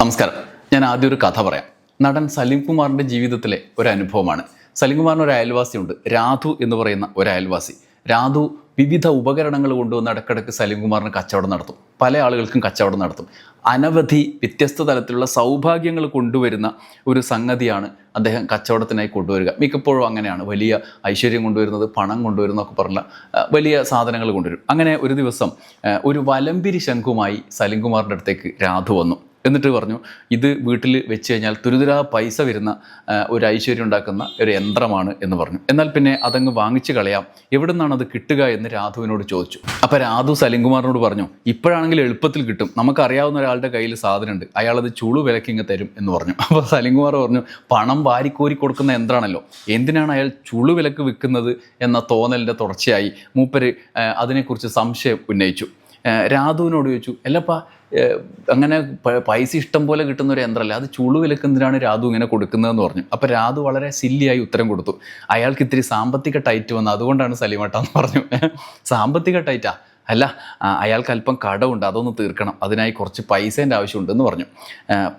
നമസ്കാരം. ഞാൻ ആദ്യം ഒരു കഥ പറയാം. നടൻ സലീം കുമാറിന്റെ ജീവിതത്തിലെ ഒരു അനുഭവമാണ്. സലീം കുമാറിന് ഒരു അയൽവാസിയുണ്ട്. രാധു എന്ന് പറയുന്ന ഒരു അയൽവാസി. രാധു വിവിധ ഉപകരണങ്ങൾ കൊണ്ടുവന്ന് ഇടക്കിടക്ക് സലീം കുമാറിന് കച്ചവടം നടത്തും. പല ആളുകൾക്കും കച്ചവടം നടത്തും. അനവധി വ്യത്യസ്ത തലത്തിലുള്ള സൗഭാഗ്യങ്ങൾ കൊണ്ടുവരുന്ന ഒരു സംഗതിയാണ് അദ്ദേഹം കച്ചവടത്തിനായി കൊണ്ടുവരിക. മിക്കപ്പോഴും അങ്ങനെയാണ്. വലിയ ഐശ്വര്യം കൊണ്ടുവരുന്നത് പണം കൊണ്ടുവരുന്നതൊക്കെ പറഞ്ഞ വലിയ സാധനങ്ങൾ കൊണ്ടുവരും. അങ്ങനെ ഒരു ദിവസം ഒരു വലമ്പിരി ശംഖുമായി സലീം കുമാറിന്റെ അടുത്തേക്ക് രാധു വന്നു. എന്നിട്ട് പറഞ്ഞു ഇത് വീട്ടിൽ വെച്ച് കഴിഞ്ഞാൽ തുരിതുരാ പൈസ വരുന്ന ഒരു ഐശ്വര്യം ഉണ്ടാക്കുന്ന ഒരു യന്ത്രമാണ് എന്ന് പറഞ്ഞു. എന്നാൽ പിന്നെ അതങ്ങ് വാങ്ങിച്ചു കളയാം. എവിടെ നിന്നാണ് അത് കിട്ടുക എന്ന് രാധുവിനോട് ചോദിച്ചു. അപ്പോൾ രാധു സലിംകുമാറിനോട് പറഞ്ഞു ഇപ്പോഴാണെങ്കിൽ എളുപ്പത്തിൽ കിട്ടും. നമുക്കറിയാവുന്ന ഒരാളുടെ കയ്യിൽ സാധനമുണ്ട്. അയാളത് ചുളു വിലക്കിങ്ങ് തരും എന്ന് പറഞ്ഞു. അപ്പോൾ സലിംകുമാർ പറഞ്ഞു പണം വാരിക്കോരി കൊടുക്കുന്ന യന്ത്രമാണല്ലോ. എന്തിനാണ് അയാൾ ചുളു വിലക്ക് വിൽക്കുന്നത് എന്ന തോന്നലിന്റെ തുടർച്ചയായി? മൂപ്പര് അതിനെക്കുറിച്ച് സംശയം ഉന്നയിച്ചു. രാധുവിനോട് ചോദിച്ചു അല്ലപ്പാ അങ്ങനെ പൈസ ഇഷ്ടം പോലെ കിട്ടുന്ന ഒരു യന്ത്രമല്ല അത് ചുളു വിലക്കുന്നതിനാണ് രാധു ഇങ്ങനെ കൊടുക്കുന്നതെന്ന് പറഞ്ഞു. അപ്പോൾ രാധു വളരെ സില്ലിയായി ഉത്തരം കൊടുത്തു. അയാൾക്ക് ഇത്തിരി സാമ്പത്തിക ടൈറ്റ് വന്നു. അതുകൊണ്ടാണ് സലീമട്ടെന്ന് പറഞ്ഞു. സാമ്പത്തിക ടൈറ്റാ? അല്ല അയാൾക്ക് അല്പം കടമുണ്ട് അതൊന്ന് തീർക്കണം. അതിനായി കുറച്ച് പൈസേന്റെ ആവശ്യമുണ്ടെന്ന് പറഞ്ഞു.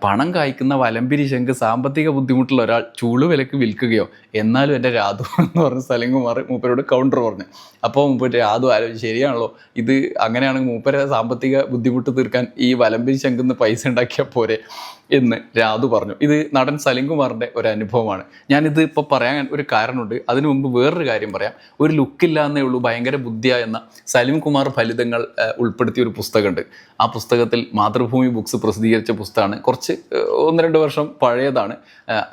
പണം കായ്ക്കുന്ന വലമ്പിരി ശങ്ക് സാമ്പത്തിക ബുദ്ധിമുട്ടുള്ള ഒരാൾ ചുളു വിലക്ക് വിൽക്കുകയോ എന്നാലും എന്റെ രാധു എന്ന് പറഞ്ഞ സലിംകുമാർ മൂപ്പരോട് കൗണ്ടർ പറഞ്ഞു. അപ്പോൾ മൂപ്പര് രാധു ആലോചിച്ച് ശരിയാണല്ലോ ഇത് അങ്ങനെയാണെങ്കിൽ മൂപ്പരെ സാമ്പത്തിക ബുദ്ധിമുട്ട് തീർക്കാൻ ഈ വലമ്പിരി ശങ്കിന്ന് പൈസ ഉണ്ടാക്കിയാൽ പോരെ. എന്ന് രാധു പറഞ്ഞു. ഇത് നടൻ സലിംകുമാറിന്റെ ഒരു അനുഭവമാണ്. ഞാനിത് ഇപ്പോൾ പറയാൻ ഒരു കാരണമുണ്ട്. അതിനു മുമ്പ് വേറൊരു കാര്യം പറയാം. ഒരു ലുക്കില്ല എന്നേ ഉള്ളൂ ഭയങ്കര ബുദ്ധിയ എന്ന സലിംകുമാർ ഫലിതങ്ങൾ ഉൾപ്പെടുത്തിയ ഒരു പുസ്തകമുണ്ട്. ആ പുസ്തകത്തിൽ മാതൃഭൂമി ബുക്സ് പ്രസിദ്ധീകരിച്ച പുസ്തകമാണ്. കുറച്ച് ഒന്ന് രണ്ട് വർഷം പഴയതാണ്.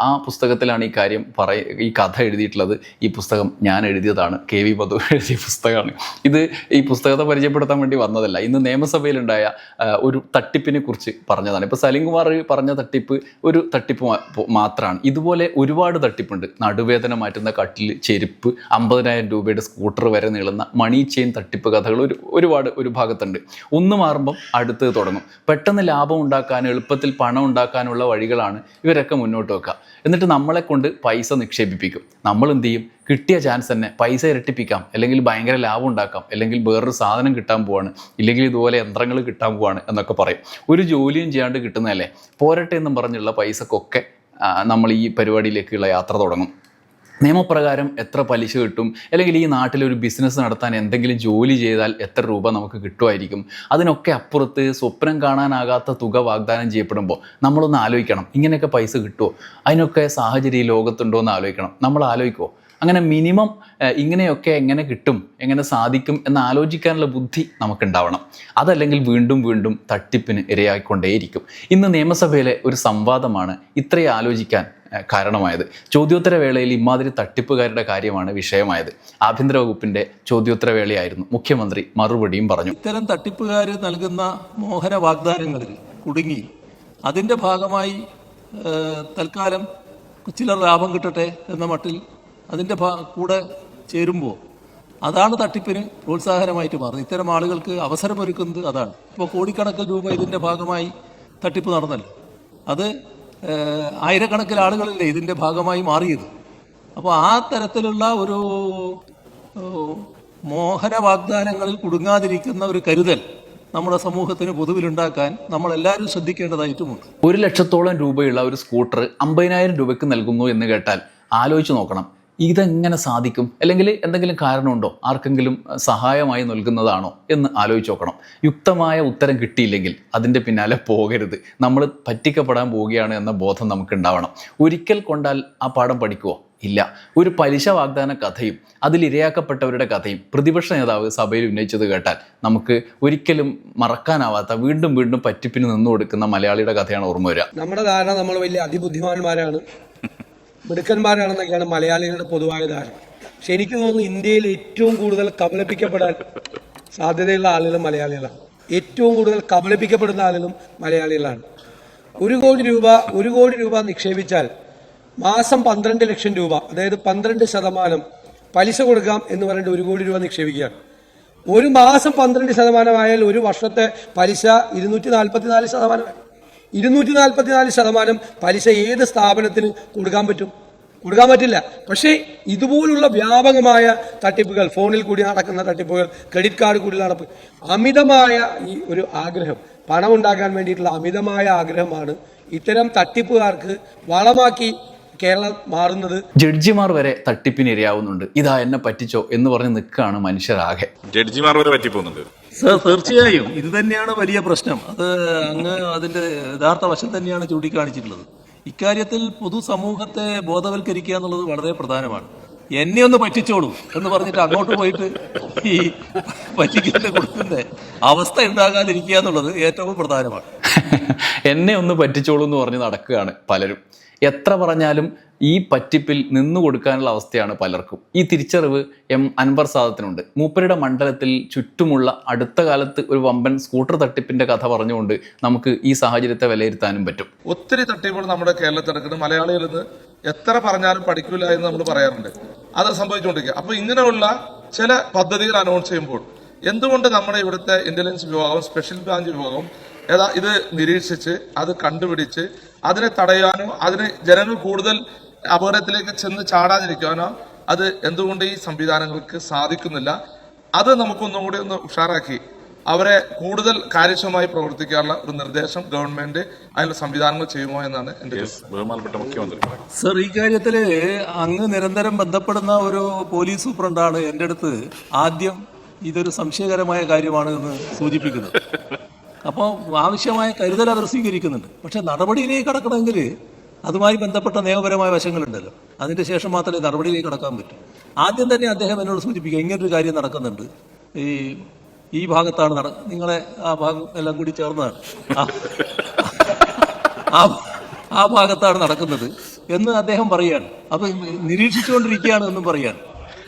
ആ പുസ്തകത്തിലാണ് ഈ കാര്യം പറയ ഈ കഥ എഴുതിയിട്ടുള്ളത്. ഈ പുസ്തകം ഞാൻ എഴുതിയതാണ്. കെ വി മധു എഴുതിയ പുസ്തകമാണ്. ഇത് ഈ പുസ്തകത്തെ പരിചയപ്പെടുത്താൻ വേണ്ടി വന്നതല്ല. ഇന്ന് നിയമസഭയിലുണ്ടായ ഒരു തട്ടിപ്പിനെ കുറിച്ച് പറഞ്ഞതാണ്. ഇപ്പോൾ സലിംകുമാർ തട്ടിപ്പ് ഒരു തട്ടിപ്പ് മാത്രമാണ് ഇതുപോലെ ഒരുപാട് തട്ടിപ്പുണ്ട്. നടുവേദന മാറ്റുന്ന കട്ടിൽ ചെരുപ്പ് അമ്പതിനായിരം രൂപയുടെ സ്കൂട്ടർ വരെ നീളുന്ന മണി ചെയിൻ തട്ടിപ്പ് കഥകൾ ഒരു ഒരുപാട് ഒരു ഭാഗത്തുണ്ട്. ഒന്ന് മാറുമ്പം അടുത്തത് തുടങ്ങും. പെട്ടെന്ന് ലാഭം ഉണ്ടാക്കാൻ എളുപ്പത്തിൽ പണം ഉണ്ടാക്കാനുള്ള വഴികളാണ് ഇവരൊക്കെ മുന്നോട്ട് വെക്കുക. എന്നിട്ട് നമ്മളെ കൊണ്ട് പൈസ നിക്ഷേപിപ്പിക്കും. നമ്മൾ എന്ത് ചെയ്യും? കിട്ടിയ ചാൻസ് തന്നെ പൈസ ഇരട്ടിപ്പിക്കാം അല്ലെങ്കിൽ ഭയങ്കര ലാഭം ഉണ്ടാക്കാം അല്ലെങ്കിൽ വേറൊരു സാധനം കിട്ടാൻ പോവാണ് ഇല്ലെങ്കിൽ ഇതുപോലെ യന്ത്രങ്ങൾ കിട്ടാൻ പോവാണ് എന്നൊക്കെ പറയും. ഒരു ജോലിയും ചെയ്യാണ്ട് കിട്ടുന്നതല്ലേ? പോരട്ടെ എന്നും പറഞ്ഞുള്ള പൈസക്കൊക്കെ നമ്മൾ ഈ പരിപാടിയിലേക്കുള്ള യാത്ര തുടങ്ങും. നിയമപ്രകാരം എത്ര പലിശ കിട്ടും അല്ലെങ്കിൽ ഈ നാട്ടിൽ ഒരു ബിസിനസ് നടത്താൻ എന്തെങ്കിലും ജോലി ചെയ്താൽ എത്ര രൂപ നമുക്ക് കിട്ടുമായിരിക്കും അതിനൊക്കെ അപ്പുറത്ത് സ്വപ്നം കാണാനാകാത്ത തുക വാഗ്ദാനം ചെയ്യപ്പെടുമ്പോൾ നമ്മളൊന്ന് ആലോചിക്കണം ഇങ്ങനെയൊക്കെ പൈസ കിട്ടുമോ അതിനൊക്കെ സാഹചര്യം ലോകത്തുണ്ടോ എന്ന് ആലോചിക്കണം. നമ്മൾ ആലോചിക്കുമോ അങ്ങനെ മിനിമം ഇങ്ങനെയൊക്കെ എങ്ങനെ കിട്ടും എങ്ങനെ സാധിക്കും എന്ന് ആലോചിക്കാനുള്ള ബുദ്ധി നമുക്കുണ്ടാവണം. അതല്ലെങ്കിൽ വീണ്ടും വീണ്ടും തട്ടിപ്പിന് ഇരയായിക്കൊണ്ടേയിരിക്കും. ഇന്ന് നിയമസഭയിലെ ഒരു സംവാദമാണ് ഇത്രയും ആലോചിക്കാൻ കാരണമായത്. ചോദ്യോത്തര വേളയിൽ ഇമാതിരി തട്ടിപ്പുകാരുടെ കാര്യമാണ് വിഷയമായത്. ആഭ്യന്തര വകുപ്പിന്റെ ചോദ്യോത്തര വേളയായിരുന്നു. മുഖ്യമന്ത്രി മറുപടിയും പറഞ്ഞു. ഇത്തരം തട്ടിപ്പുകാർ നൽകുന്ന മോഹന വാഗ്ദാനങ്ങളിൽ കുടുങ്ങി. അതിന്റെ ഭാഗമായി തൽക്കാലം ചിലർ ലാഭം കിട്ടട്ടെ എന്ന മട്ടിൽ അതിന്റെ കൂടെ ചേരുമ്പോൾ അതാണ് തട്ടിപ്പിന് പ്രോത്സാഹനമായിട്ട് മാറുന്നത്. ഇത്തരം ആളുകൾക്ക് അവസരമൊരുക്കുന്നത് അതാണ്. ഇപ്പോൾ കോടിക്കണക്കിന് രൂപ ഇതിന്റെ ഭാഗമായി തട്ടിപ്പ് നടന്നല്ലോ. അത് ആയിരക്കണക്കിന് ആളുകളല്ലേ ഇതിന്റെ ഭാഗമായി മാറിയത്? അപ്പോൾ ആ തരത്തിലുള്ള ഒരു മോഹന വാഗ്ദാനങ്ങളിൽ കുടുങ്ങാതിരിക്കുന്ന ഒരു കരുതൽ നമ്മുടെ സമൂഹത്തിന് പൊതുവിലുണ്ടാക്കാൻ നമ്മൾ എല്ലാവരും ശ്രദ്ധിക്കേണ്ടതായിട്ടുമുണ്ട്. ഒരു ലക്ഷത്തോളം രൂപയുള്ള ഒരു സ്കൂട്ടർ അമ്പതിനായിരം രൂപയ്ക്ക് നൽകുന്നു എന്ന് കേട്ടാൽ ആലോചിച്ച് നോക്കണം. ഇതെങ്ങനെ സാധിക്കും? അല്ലെങ്കിൽ എന്തെങ്കിലും കാരണമുണ്ടോ? ആർക്കെങ്കിലും സഹായമായി നൽകുന്നതാണോ എന്ന് ആലോചിച്ച് നോക്കണം. യുക്തമായ ഉത്തരം കിട്ടിയില്ലെങ്കിൽ അതിന്റെ പിന്നാലെ പോകരുത്. നമ്മൾ പറ്റിക്കപ്പെടാൻ പോവുകയാണ് എന്ന ബോധം നമുക്ക് ഉണ്ടാവണം ഒരിക്കൽ കൊണ്ടാൽ ആ പാഠം പഠിക്കുമോ ഇല്ല. ഒരു പലിശ വാഗ്ദാന കഥയും അതിൽ ഇരയാക്കപ്പെട്ടവരുടെ കഥയും പ്രതിപക്ഷ നേതാവ് സഭയിൽ ഉന്നയിച്ചത് കേട്ടാൽ നമുക്ക് ഒരിക്കലും മറക്കാനാവാത്ത വീണ്ടും വീണ്ടും പറ്റിപ്പിന് നിന്നു കൊടുക്കുന്ന മലയാളിയുടെ കഥയാണ് ഓർമ്മ വരിക. നമ്മുടെ ധാരണ നമ്മൾ വലിയ അതിബുദ്ധിമാന്മാരാണ്. മിടുക്കന്മാരാണെന്നൊക്കെയാണ് മലയാളികളുടെ പൊതുവായ ധാരണ. പക്ഷെ എനിക്ക് തോന്നുന്നു ഇന്ത്യയിൽ ഏറ്റവും കൂടുതൽ കബളിപ്പിക്കപ്പെടാൻ സാധ്യതയുള്ള ആളുകൾ മലയാളികളാണ്. ഏറ്റവും കൂടുതൽ കബളിപ്പിക്കപ്പെടുന്ന ആളുകളും മലയാളികളാണ്. ഒരു കോടി രൂപ ഒരു കോടി രൂപ നിക്ഷേപിച്ചാൽ മാസം പന്ത്രണ്ട് ലക്ഷം രൂപ അതായത് പന്ത്രണ്ട് ശതമാനം പലിശ കൊടുക്കാം എന്ന് പറഞ്ഞിട്ട് ഒരു കോടി രൂപ നിക്ഷേപിക്കുകയാണ്. ഒരു മാസം പന്ത്രണ്ട് ശതമാനമായാൽ ഒരു വർഷത്തെ പലിശ ഇരുന്നൂറ്റി നാൽപ്പത്തിനാല് ശതമാനമായി ഇരുന്നൂറ്റി നാൽപ്പത്തിനാല് ശതമാനം പലിശ ഏത് സ്ഥാപനത്തിന് കൊടുക്കാൻ പറ്റും? കൊടുക്കാൻ പറ്റില്ല. പക്ഷേ ഇതുപോലുള്ള വ്യാപകമായ തട്ടിപ്പുകൾ ഫോണിൽ കൂടി നടക്കുന്ന തട്ടിപ്പുകൾ ക്രെഡിറ്റ് കാർഡ് കൂടി നടപ്പ് അമിതമായ ഈ ഒരു ആഗ്രഹം പണം ഉണ്ടാക്കാൻ വേണ്ടിയിട്ടുള്ള അമിതമായ ആഗ്രഹമാണ് ഇത്തരം തട്ടിപ്പുകാർക്ക് വളമാക്കി കേരളം മാറുന്നത്. ജഡ്ജിമാർ വരെ തട്ടിപ്പിന് ഇരയാവുന്നുണ്ട് ഇതാ എന്നെ പറ്റിച്ചോ എന്ന് പറഞ്ഞ് നിൽക്കുകയാണ് മനുഷ്യരാകെ. ജഡ്ജിമാർ വരെ പറ്റിപ്പോകുന്നുണ്ട്. സർ തീർച്ചയായും. ഇത് തന്നെയാണ് വലിയ പ്രശ്നം. അത് അങ്ങ് അതിന്റെ യഥാർത്ഥ വശം തന്നെയാണ് ചൂണ്ടിക്കാണിച്ചിട്ടുള്ളത്. ഇക്കാര്യത്തിൽ പൊതുസമൂഹത്തെ ബോധവൽക്കരിക്കുക എന്നുള്ളത് വളരെ പ്രധാനമാണ്. എന്നെ ഒന്ന് പറ്റിച്ചോളൂ എന്ന് പറഞ്ഞിട്ട് അങ്ങോട്ട് പോയിട്ട് ഈ കൊടുക്കുന്ന അവസ്ഥ ഉണ്ടാകാതിരിക്കുക എന്നുള്ളത് ഏറ്റവും പ്രധാനമാണ്. എന്നെ ഒന്ന് പറ്റിച്ചോളൂ എന്ന് പറഞ്ഞ് നടക്കുകയാണ് പലരും. എത്ര പറഞ്ഞാലും ഈ പറ്റിപ്പിൽ നിന്നു കൊടുക്കാനുള്ള അവസ്ഥയാണ് പലർക്കും. ഈ തിരിച്ചറിവ് എം അൻവർ സാദത്തിനുണ്ട്. മൂപ്പരുടെ മണ്ഡലത്തിൽ ചുറ്റുമുള്ള അടുത്ത കാലത്ത് ഒരു വമ്പൻ സ്കൂട്ടർ തട്ടിപ്പിന്റെ കഥ പറഞ്ഞുകൊണ്ട് നമുക്ക് ഈ സാഹചര്യത്തെ വിലയിരുത്താനും പറ്റും. ഒത്തിരി തട്ടിപ്പുകൾ നമ്മുടെ കേരളത്തിൽ നടക്കുന്നത് മലയാളികൾ എത്ര പറഞ്ഞാലും പഠിക്കില്ല എന്ന് നമ്മൾ പറയാറുണ്ട്. അത് സംഭവിച്ചുകൊണ്ടിരിക്കുക. അപ്പൊ ഇങ്ങനെയുള്ള ചില പദ്ധതികൾ അനൗൺസ് ചെയ്യുമ്പോൾ എന്തുകൊണ്ട് നമ്മുടെ ഇവിടുത്തെ ഇന്റലിജൻസ് വിഭാഗം സ്പെഷ്യൽ ബ്രാഞ്ച് വിഭാഗം ഏതാ ഇത് നിരീക്ഷിച്ച് അത് കണ്ടുപിടിച്ച് അതിനെ തടയാനോ അതിന് ജനങ്ങൾ കൂടുതൽ അപകടത്തിലേക്ക് ചെന്ന് ചാടാതിരിക്കാനോ അത് എന്തുകൊണ്ട് ഈ സംവിധാനങ്ങൾക്ക് സാധിക്കുന്നില്ല? അത് നമുക്കൊന്നും കൂടി ഒന്ന് ഉഷാറാക്കി അവരെ കൂടുതൽ കാര്യക്ഷമമായി പ്രവർത്തിക്കാനുള്ള ഒരു നിർദ്ദേശം ഗവൺമെന്റ് അതിനുള്ള സംവിധാനങ്ങൾ ചെയ്യുമോ എന്നാണ് എന്റെ ചോദ്യം ബഹുമാനപ്പെട്ട മുഖ്യമന്ത്രി. സർ ഈ കാര്യത്തിൽ അങ്ങ് നിരന്തരം ബന്ധപ്പെടുന്ന ഒരു പോലീസ് സൂപ്രണ്ടാണ് എന്റെ അടുത്ത് ആദ്യം ഇതൊരു സംശയകരമായ കാര്യമാണ് എന്ന് സൂചിപ്പിക്കുന്നത്. അപ്പോൾ ആവശ്യമായ കരുതൽ അവർ സ്വീകരിക്കുന്നുണ്ട്. പക്ഷെ നടപടിയിലേക്ക് കടക്കണമെങ്കിൽ അതുമായി ബന്ധപ്പെട്ട നിയമപരമായ വശങ്ങളുണ്ടല്ലോ. അതിന്റെ ശേഷം മാത്രമേ നടപടിയിലേക്ക് കടക്കാൻ പറ്റൂ. ആദ്യം തന്നെ അദ്ദേഹം എന്നോട് സൂചിപ്പിക്കുക ഇങ്ങനൊരു കാര്യം നടക്കുന്നുണ്ട്. ഈ ഈ ഭാഗത്താണ് നട നിങ്ങളെ ആ ഭാഗം എല്ലാം കൂടി ചേർന്നതാണ്. ആ ആ ഭാഗത്താണ് നടക്കുന്നത് എന്ന് അദ്ദേഹം പറയാണ്. അപ്പൊ നിരീക്ഷിച്ചുകൊണ്ടിരിക്കുകയാണ് എന്നും പറയാണ്.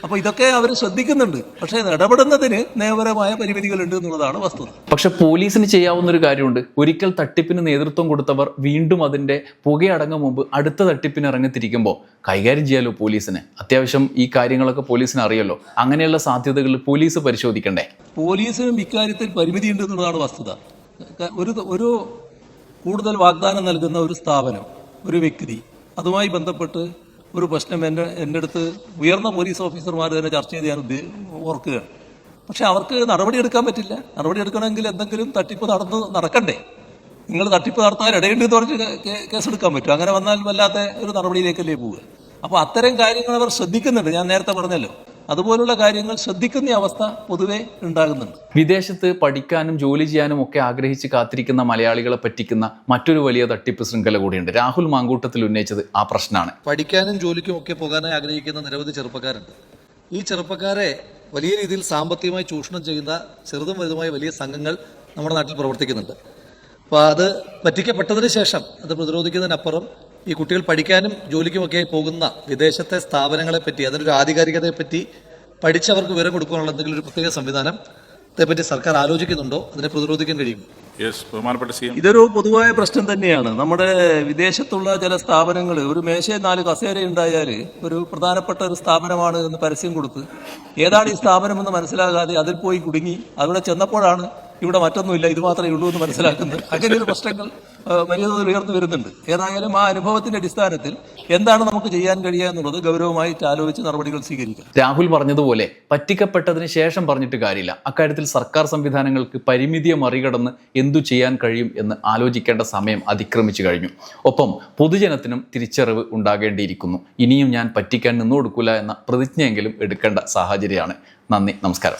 അപ്പൊ ഇതൊക്കെ അവർ ശ്രദ്ധിക്കുന്നുണ്ട്. പക്ഷേ ഇടപെടുന്നതിന് നിയമപരമായ പരിമിതികളുണ്ട് എന്നുള്ളതാണ് വസ്തുത. പക്ഷെ പോലീസിന് ചെയ്യാവുന്ന ഒരു കാര്യമുണ്ട്. ഒരിക്കൽ തട്ടിപ്പിന് നേതൃത്വം കൊടുത്തവർ വീണ്ടും അതിന്റെ പുകയടങ്ങും മുമ്പ് അടുത്ത തട്ടിപ്പിന് ഇറങ്ങിത്തിരിക്കുമ്പോൾ കൈകാര്യം ചെയ്യാലോ പോലീസിന്? അത്യാവശ്യം ഈ കാര്യങ്ങളൊക്കെ പോലീസിന് അറിയല്ലോ. അങ്ങനെയുള്ള സാധ്യതകൾ പോലീസ് പരിശോധിക്കണ്ടേ? പോലീസിനും ഇക്കാര്യത്തിൽ പരിമിതിയുണ്ട് എന്നുള്ളതാണ് വസ്തുത. ഒരു ഒരു കൂടുതൽ വാഗ്ദാനം നൽകുന്ന ഒരു സ്ഥാപനം ഒരു വ്യക്തി അതുമായി ബന്ധപ്പെട്ട് ഒരു പ്രശ്നം എന്റെ എന്റെ അടുത്ത് ഉയർന്ന പോലീസ് ഓഫീസർമാർ തന്നെ ചർച്ച ചെയ്ത് ഞാൻ ഓർക്കുകയാണ്. പക്ഷെ അവർക്ക് നടപടി എടുക്കാൻ പറ്റില്ല. നടപടി എടുക്കണമെങ്കിൽ എന്തെങ്കിലും തട്ടിപ്പ് നടന്ന് നടക്കണ്ടേ? നിങ്ങൾ തട്ടിപ്പ് നടത്താൻ ഇടയുണ്ട് എന്ന് പറഞ്ഞ് കേസെടുക്കാൻ പറ്റും. അങ്ങനെ വന്നാൽ വല്ലാത്ത ഒരു നടപടിയിലേക്കല്ലേ പോവുക. അപ്പോൾ അത്തരം കാര്യങ്ങൾ അവർ ശ്രദ്ധിക്കുന്നുണ്ട്. ഞാൻ നേരത്തെ പറഞ്ഞല്ലോ. അതുപോലുള്ള കാര്യങ്ങൾ ശ്രദ്ധിക്കുന്ന അവസ്ഥ പൊതുവെ ഉണ്ടാകുന്നുണ്ട്. വിദേശത്ത് പഠിക്കാനും ജോലി ചെയ്യാനും ഒക്കെ ആഗ്രഹിച്ച് കാത്തിരിക്കുന്ന മലയാളികളെ പറ്റിക്കുന്ന മറ്റൊരു വലിയ തട്ടിപ്പ് ശൃംഖല കൂടിയുണ്ട്. രാഹുൽ മാങ്കൂട്ടത്തിൽ ഉന്നയിച്ചത് ആ പ്രശ്നമാണ്. പഠിക്കാനും ജോലിക്കും ഒക്കെ പോകാനായി ആഗ്രഹിക്കുന്ന നിരവധി ചെറുപ്പക്കാരുണ്ട്. ഈ ചെറുപ്പക്കാരെ വലിയ രീതിയിൽ സാമ്പത്തികമായി ചൂഷണം ചെയ്യുന്ന ചെറുതും വലുതുമായ വലിയ സംഘങ്ങൾ നമ്മുടെ നാട്ടിൽ പ്രവർത്തിക്കുന്നുണ്ട്. അപ്പോൾ അത് പറ്റിക്കപ്പെട്ടതിന് ശേഷം അത് പ്രതിരോധിക്കുന്നതിനപ്പുറം ഈ കുട്ടികൾ പഠിക്കാനും ജോലിക്കുമൊക്കെ പോകുന്ന വിദേശത്തെ സ്ഥാപനങ്ങളെ പറ്റി അതിനൊരു ആധികാരികതയെ പറ്റി പഠിച്ചവർക്ക് വിവരം കൊടുക്കാനുള്ള എന്തെങ്കിലും ഒരു പ്രത്യേക സംവിധാനം ഇതേപ്പറ്റി സർക്കാർ ആലോചിക്കുന്നുണ്ടോ? അതിനെ പ്രതിരോധിക്കാൻ കഴിയും യെസ് ബഹുമാനപ്പെട്ട സി ഇതൊരു പൊതുവായ പ്രശ്നം തന്നെയാണ്. നമ്മുടെ വിദേശത്തുള്ള ചില സ്ഥാപനങ്ങൾ ഒരു മേശയിൽ നാല് കസേര ഉണ്ടായാൽ ഒരു പ്രധാനപ്പെട്ട ഒരു സ്ഥാപനമാണ് എന്ന് പരസ്യം കൊടുത്ത് ഏതാണ് ഈ സ്ഥാപനമെന്ന് മനസ്സിലാകാതെ അതിൽ പോയി കുടുങ്ങി അവിടെ ചെന്നപ്പോഴാണ് ഇവിടെ മറ്റൊന്നുമില്ല ഇത് മാത്രമേ ഉള്ളൂ എന്ന് മനസ്സിലാക്കുന്നത്. അങ്ങനെയൊരു പ്രശ്നങ്ങൾ വലിയ ഉയർന്നു വരുന്നുണ്ട്. ഏതായാലും ആ അനുഭവത്തിന്റെ അടിസ്ഥാനത്തിൽ എന്താണ് നമുക്ക് ചെയ്യാൻ കഴിയുക എന്നുള്ളത് ഗൗരവമായിട്ട് ആലോചിച്ച് നടപടികൾ സ്വീകരിക്കാം. രാഹുൽ പറഞ്ഞതുപോലെ പറ്റിക്കപ്പെട്ടതിന് ശേഷം പറഞ്ഞിട്ട് കാര്യമില്ല. അക്കാര്യത്തിൽ സർക്കാർ സംവിധാനങ്ങൾക്ക് പരിമിതിയെ മറികടന്ന് എന്തു ചെയ്യാൻ കഴിയും എന്ന് ആലോചിക്കേണ്ട സമയം അതിക്രമിച്ചു കഴിഞ്ഞു. ഒപ്പം പൊതുജനത്തിനും തിരിച്ചറിവ് ഉണ്ടാകേണ്ടിയിരിക്കുന്നു. ഇനിയും ഞാൻ പറ്റിക്കാൻ നിന്നു കൊടുക്കില്ല എന്ന പ്രതിജ്ഞയെങ്കിലും എടുക്കേണ്ട സാഹചര്യമാണ്. നന്ദി നമസ്കാരം.